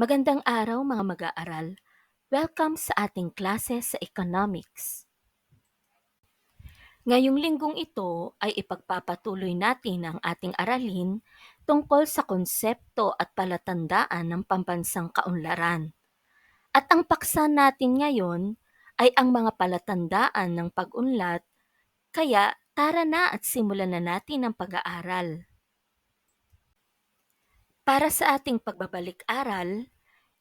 Magandang araw mga mag-aaral. Welcome sa ating klase sa Economics. Ngayong linggong ito ay ipagpapatuloy natin ang ating aralin tungkol sa konsepto at palatandaan ng pambansang kaunlaran. At ang paksa natin ngayon ay ang mga palatandaan ng pag-unlad, kaya tara na at simulan na natin ang pag-aaral. Para sa ating pagbabalik-aral,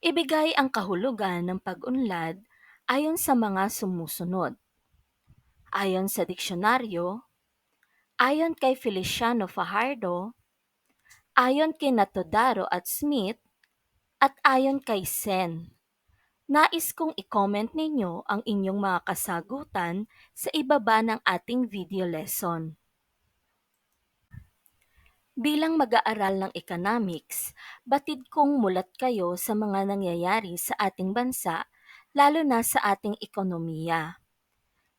ibigay ang kahulugan ng pag-unlad ayon sa mga sumusunod. Ayon sa diksyonaryo, ayon kay Feliciano Fajardo, ayon kay Natodaro at Smith, at ayon kay Sen. Nais kong i-comment ninyo ang inyong mga kasagutan sa ibaba ng ating video lesson. Bilang mag-aaral ng economics, batid kong mulat kayo sa mga nangyayari sa ating bansa, lalo na sa ating ekonomiya.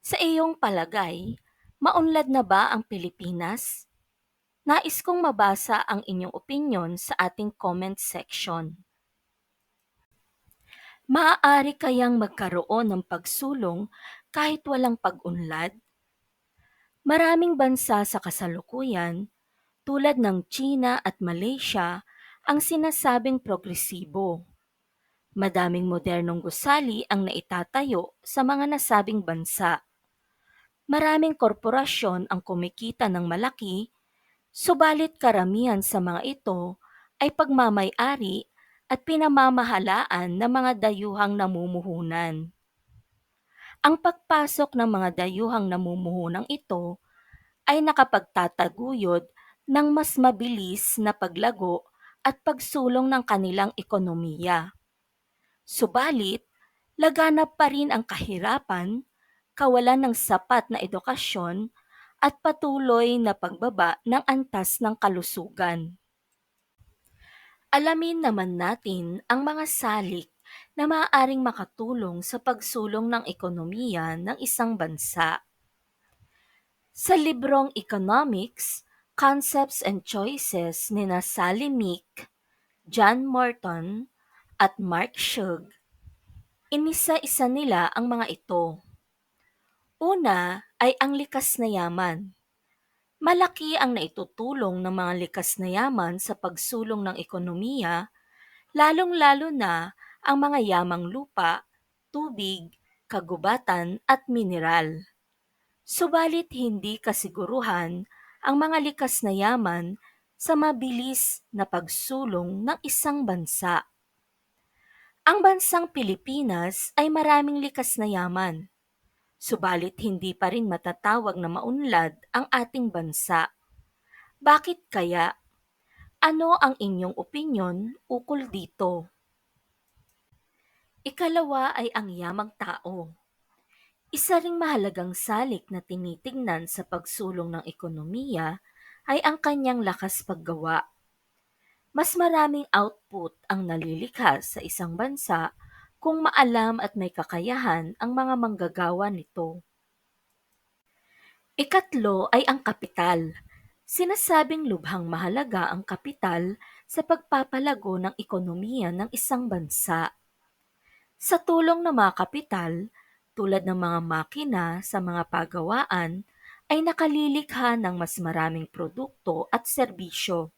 Sa iyong palagay, maunlad na ba ang Pilipinas? Nais kong mabasa ang inyong opinion sa ating comment section. Maaari kayang magkaroon ng pagsulong kahit walang pag-unlad? Maraming bansa sa kasalukuyan, tulad ng China at Malaysia, ang sinasabing progresibo. Madaming modernong gusali ang naitatayo sa mga nasabing bansa. Maraming korporasyon ang kumikita ng malaki, subalit karamihan sa mga ito ay pagmamay-ari at pinamamahalaan ng mga dayuhang namumuhunan. Ang pagpasok ng mga dayuhang namumuhunang ito ay nakapagtataguyod ng mas mabilis na paglago at pagsulong ng kanilang ekonomiya. Subalit, laganap pa rin ang kahirapan, kawalan ng sapat na edukasyon at patuloy na pagbaba ng antas ng kalusugan. Alamin naman natin ang mga salik na maaaring makatulong sa pagsulong ng ekonomiya ng isang bansa. Sa librong Economics, Concepts and Choices ni na Sally Meek, John Morton, at Mark Shug, inisa-isa nila ang mga ito. Una ay ang likas na yaman. Malaki ang naitutulong ng mga likas na yaman sa pagsulong ng ekonomiya, lalong-lalo na ang mga yamang lupa, tubig, kagubatan at mineral. Subalit hindi kasiguruhan ang mga likas na yaman sa mabilis na pagsulong ng isang bansa. Ang bansang Pilipinas ay maraming likas na yaman Subalit hindi pa rin matatawag na maunlad ang ating bansa. Bakit kaya? Ano ang inyong opinyon ukol dito? Ikalawa ay ang yamang tao. Isa ring mahalagang salik na tinitingnan sa pagsulong ng ekonomiya ay ang kanyang lakas paggawa. Mas maraming output ang nalilikha sa isang bansa kung maalam at may kakayahan ang mga manggagawa nito. Ikatlo ay ang kapital. Sinasabing lubhang mahalaga ang kapital sa pagpapalago ng ekonomiya ng isang bansa. Sa tulong ng mga kapital, tulad ng mga makina sa mga pagawaan, ay nakalilikha ng mas maraming produkto at serbisyo.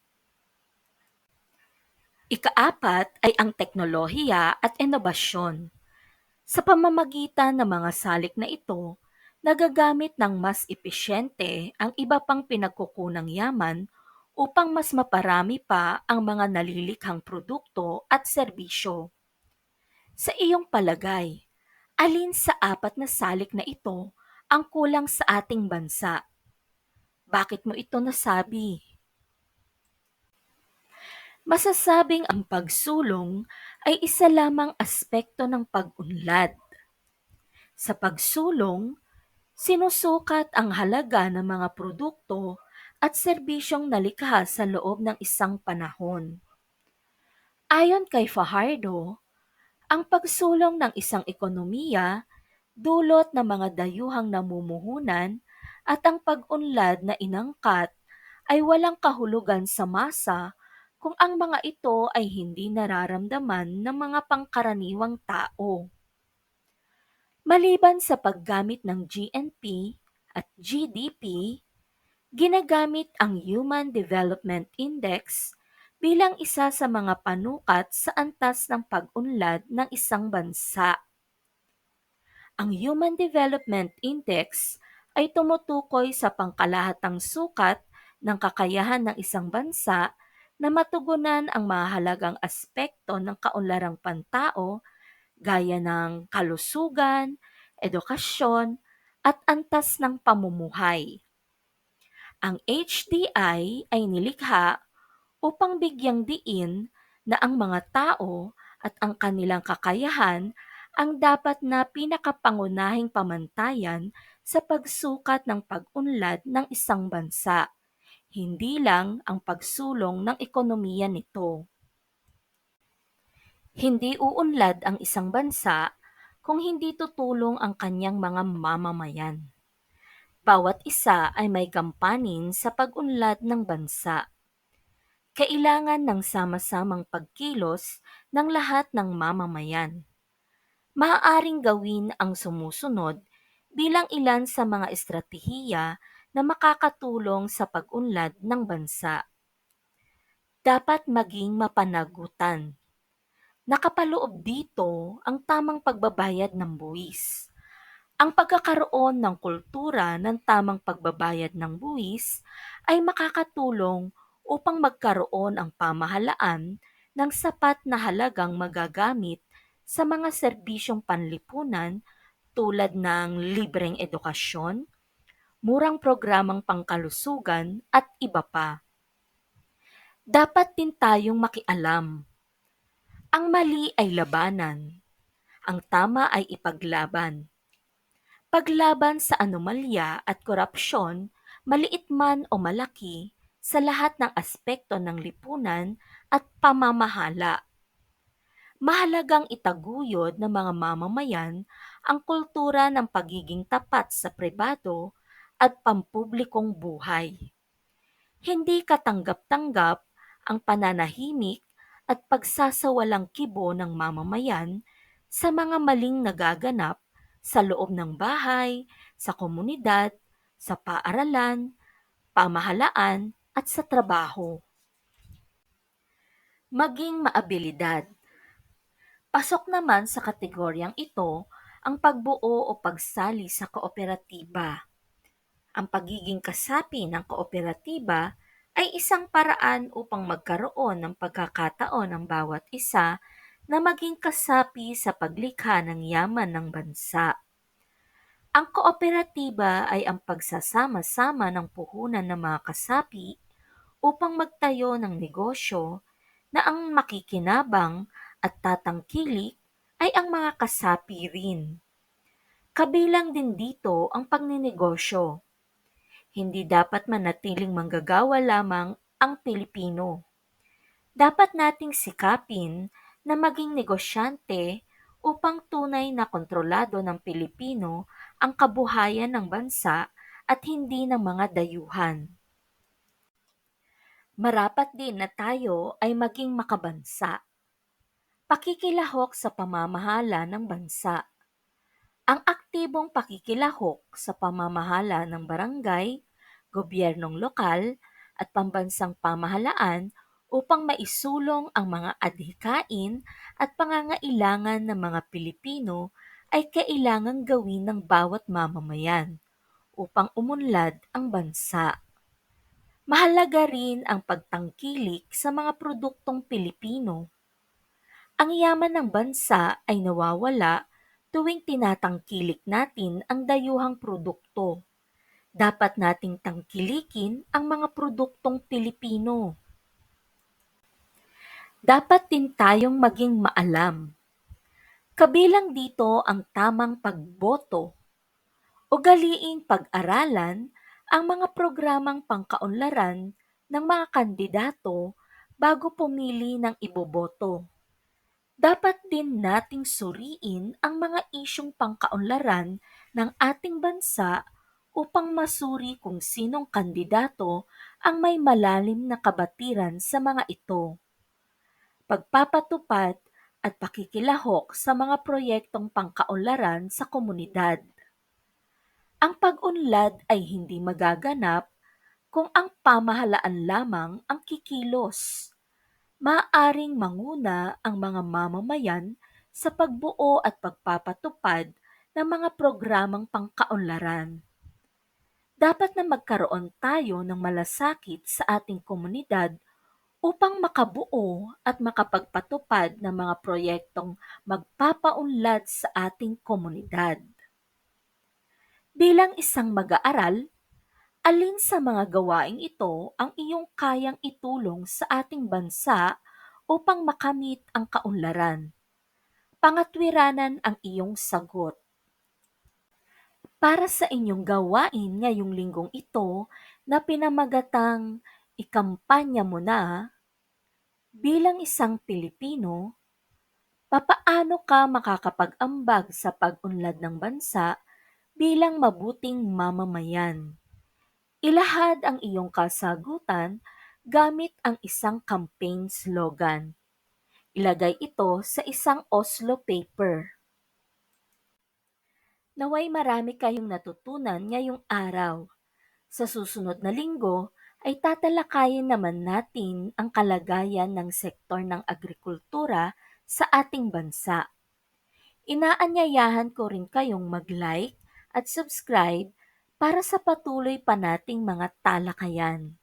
Ikaapat ay ang teknolohiya at inobasyon. Sa pamamagitan ng mga salik na ito, nagagamit ng mas epesyente ang iba pang pinagkukunang yaman upang mas maparami pa ang mga nalilikhang produkto at serbisyo. Sa iyong palagay, alin sa apat na salik na ito ang kulang sa ating bansa? Bakit mo ito nasabi? Masasabing ang pagsulong ay isa lamang aspekto ng pag-unlad. Sa pagsulong, sinusukat ang halaga ng mga produkto at serbisyong nalikha sa loob ng isang panahon. Ayon kay Fajardo, ang pagsulong ng isang ekonomiya dulot ng mga dayuhang namumuhunan at ang pag-unlad na inangkat ay walang kahulugan sa masa kung ang mga ito ay hindi nararamdaman ng mga pangkaraniwang tao. Maliban sa paggamit ng GNP at GDP, ginagamit ang Human Development Index bilang isa sa mga panukat sa antas ng pag-unlad ng isang bansa. Ang Human Development Index ay tumutukoy sa pangkalahatang sukat ng kakayahan ng isang bansa na matugunan ang mahalagang aspekto ng kaunlarang pantao gaya ng kalusugan, edukasyon, at antas ng pamumuhay. Ang HDI ay nilikha upang bigyang diin na ang mga tao at ang kanilang kakayahan ang dapat na pinakapangunahing pamantayan sa pagsukat ng pag-unlad ng isang bansa, hindi lang ang pagsulong ng ekonomiya nito. Hindi uunlad ang isang bansa kung hindi tutulong ang kanyang mga mamamayan. Bawat isa ay may gampanin sa pag-unlad ng bansa. Kailangan ng sama-samang pagkilos ng lahat ng mamamayan. Maaaring gawin ang sumusunod bilang ilan sa mga estratehiya na makakatulong sa pag-unlad ng bansa. Dapat maging mapanagutan. Nakapaloob dito ang tamang pagbabayad ng buwis. Ang pagkakaroon ng kultura ng tamang pagbabayad ng buwis ay makakatulong upang magkaroon ang pamahalaan ng sapat na halagang magagamit sa mga serbisyong panlipunan tulad ng libreng edukasyon, murang programang pangkalusugan at iba pa. Dapat din tayong makialam. Ang mali ay labanan. Ang tama ay ipaglaban. Paglaban sa anomalya at korupsyon, maliit man o malaki, sa lahat ng aspekto ng lipunan at pamamahala. Mahalagang itaguyod ng mga mamamayan ang kultura ng pagiging tapat sa pribado at pampublikong buhay. Hindi katanggap-tanggap ang pananahimik at pagsasawalang kibo ng mamamayan sa mga maling nagaganap sa loob ng bahay, sa komunidad, sa paaralan, pamahalaan at sa trabaho. Maging maabilidad. Pasok naman sa kategoryang ito ang pagbuo o pagsali sa kooperatiba. Ang pagiging kasapi ng kooperatiba ay isang paraan upang magkaroon ng pagkakataon ng bawat isa na maging kasapi sa paglikha ng yaman ng bansa. Ang kooperatiba ay ang pagsasama-sama ng puhunan ng mga kasapi upang magtayo ng negosyo na ang makikinabang at tatangkilik ay ang mga kasapi rin. Kabilang din dito ang pagninegosyo. Hindi dapat manatiling manggagawa lamang ang Pilipino. Dapat nating sikapin na maging negosyante upang tunay na kontrolado ng Pilipino ang kabuhayan ng bansa at hindi ng mga dayuhan. Marapat din na tayo ay maging makabansa Pakikilahok sa pamamahala ng bansa. Ang aktibong pakikilahok sa pamamahala ng barangay, gobyernong lokal, at pambansang pamahalaan upang maisulong ang mga adhikain at pangangailangan ng mga Pilipino ay kailangang gawin ng bawat mamamayan upang umunlad ang bansa. Mahalaga rin ang pagtangkilik sa mga produktong Pilipino ang yaman ng bansa ay nawawala tuwing tinatangkilik natin ang dayuhang produkto. Dapat nating tangkilikin ang mga produktong Pilipino. Dapat din tayong maging maalam. Kabilang dito ang tamang pagboto. Ugaliing pag-aralan ang mga programang pangkaunlaran ng mga kandidato bago pumili ng iboboto dapat din nating suriin ang mga isyong pangkaunlaran ng ating bansa upang masuri kung sinong kandidato ang may malalim na kabatiran sa mga ito. Pagpapatupad at pakikilahok sa mga proyektong pangkaunlaran sa komunidad. Ang pag-unlad ay hindi magaganap kung ang pamahalaan lamang ang kikilos. Maaring manguna ang mga mamamayan sa pagbuo at pagpapatupad ng mga programang pangkaunlaran. Dapat na magkaroon tayo ng malasakit sa ating komunidad upang makabuo at makapagpatupad ng mga proyektong magpapaunlad sa ating komunidad. Bilang isang mag-aaral, alin sa mga gawaing ito ang iyong kayang itulong sa ating bansa upang makamit ang kaunlaran? Pangatwiranan ang iyong sagot. Para sa inyong gawain ngayong linggong ito na pinamagatang ikampanya mo na, bilang isang Pilipino, papaano ka makakapag-ambag sa pag-unlad ng bansa bilang mabuting mamamayan? Ilahad ang iyong kasagutan gamit ang isang campaign slogan. Ilagay ito sa isang Oslo paper. Naway marami kayong natutunan ngayong araw. Sa susunod na linggo ay tatalakayin naman natin ang kalagayan ng sektor ng agrikultura sa ating bansa. Inaanyayahan ko rin kayong mag-like at subscribe para sa patuloy pa nating mga talakayan.